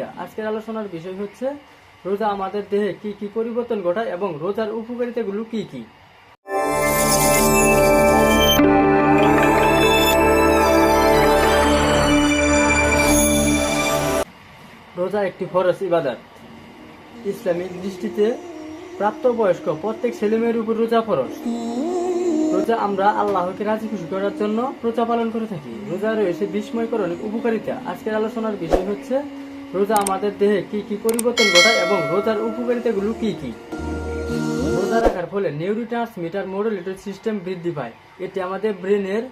উপকারিতা আজকের আলোচনার বিষয় হচ্ছে, রোজা আমাদের দেহে কি কি পরিবর্তন ঘটায় এবং রোজার উপকারিতাগুলো কি কি? রোজা একটি ফরজ ইবাদত। ইসলামিক দৃষ্টিতে প্রাপ্তবয়স্ক প্রত্যেক ছেলেমেয়ের উপর রোজা ফরজ। রোজা আমরা আল্লাহকে রাজি খুশি করার জন্য রোজা পালন করে থাকি। রোজা রয়েছে বিস্ময়কর অনেক উপকারিতা। আজকের আলোচনার বিষয় হচ্ছে রোজা আমাদের দেহে কি কি পরিবর্তন ঘটায় এবং রোজার উপকারিতাগুলো কি কি? রোজা রাখার ফলে নিউরোট্রান্সমিটার মোডুলেটর সিস্টেম বৃদ্ধি পায়। এটি আমাদের ব্রেনের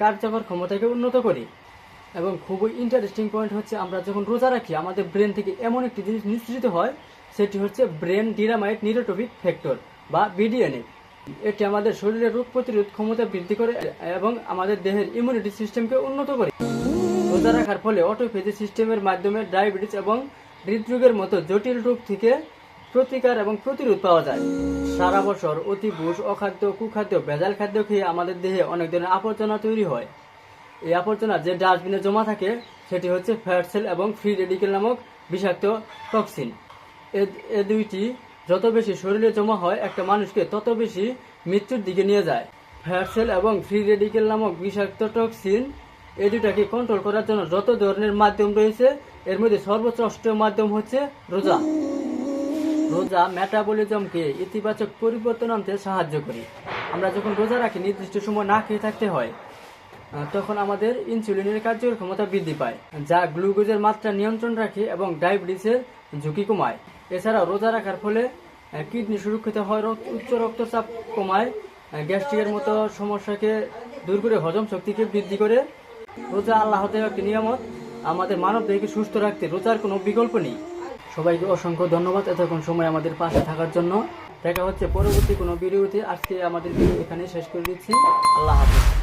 কার্যকর ক্ষমতাকে উন্নত করে। এবং খুবই ইন্টারেস্টিং পয়েন্ট হচ্ছে আমরা যখন রোজা রাখি, আমাদের ব্রেন থেকে এমন একটি জিনিস নিঃসৃত হয়, সেটি হচ্ছে ব্রেন ডিরামাইট নিউরোট্রপিক ফ্যাক্টর বা বিডিএনএ। এটি আমাদের শরীরের রোগ প্রতিরোধ ক্ষমতা বৃদ্ধি করে এবং আমাদের দেহের ইমিউনিটি সিস্টেমকে উন্নত করে। রোজা রাখার ফলে অটোফেজি সিস্টেমের মাধ্যমে ডায়াবেটিস এবং হৃদরোগের মতো জটিল রোগ থেকে প্রতিকার এবং প্রতিরোধ পাওয়া যায়। সারা বছর অতিভুষ অখাদ্য, কুখাদ্য, ভেজাল খাদ্য খেয়ে আমাদের দেহে অনেক ধরনের আবর্জনা তৈরি হয়। এই আবর্জনা যে ডাস্টবিনে জমা থাকে, সেটি হচ্ছে ফ্যাট সেল এবং ফ্রি রেডিকেল নামক বিষাক্ত টক্সিন এ- এ দুইটি যত বেশি শরীরে জমা হয়, একটা মানুষকে তত বেশি মৃত্যুর দিকে নিয়ে যায়। ফ্যাট সেল এবং ফ্রি রেডিকেল নামক বিষাক্ত টক্সিন এই দুটাকে কন্ট্রোল করার জন্য যত ধরনের মাধ্যম রয়েছে, এর মধ্যে সর্বশ্রেষ্ঠ মাধ্যম হচ্ছে রোজা। রোজা মেটাবলিজমকে ইতিবাচক পরিবর্তন আনতে সাহায্য করে। আমরা যখন রোজা রাখি, নির্দিষ্ট সময় না খেয়ে থাকতে হয় তখন আমাদের ইনসুলিনের কার্যকর ক্ষমতা বৃদ্ধি পায়, যা গ্লুকোজের মাত্রা নিয়ন্ত্রণ রাখে এবং ডায়াবেটিসের ঝুঁকি কমায়। এছাড়াও রোজা রাখার ফলে কিডনি সুরক্ষিত হয়, রক্ত- উচ্চ রক্তচাপ কমায় গ্যাস্ট্রিকের মতো সমস্যাকে দূর করে হজম শক্তিকে বৃদ্ধি করে রোজা আল্লাহ দেওয়া একটি নিয়ামত। আমাদের মানব দেহকে সুস্থ রাখতে রোজার কোনো বিকল্প নেই। সবাইকে অসংখ্য ধন্যবাদ এতক্ষণ সময় আমাদের পাশে থাকার জন্য। দেখা হচ্ছে পরবর্তী কোনো ভিডিওতে। আজকে আমাদের ভিডিও এখানে শেষ করে দিচ্ছি। আল্লাহ হাফিজ।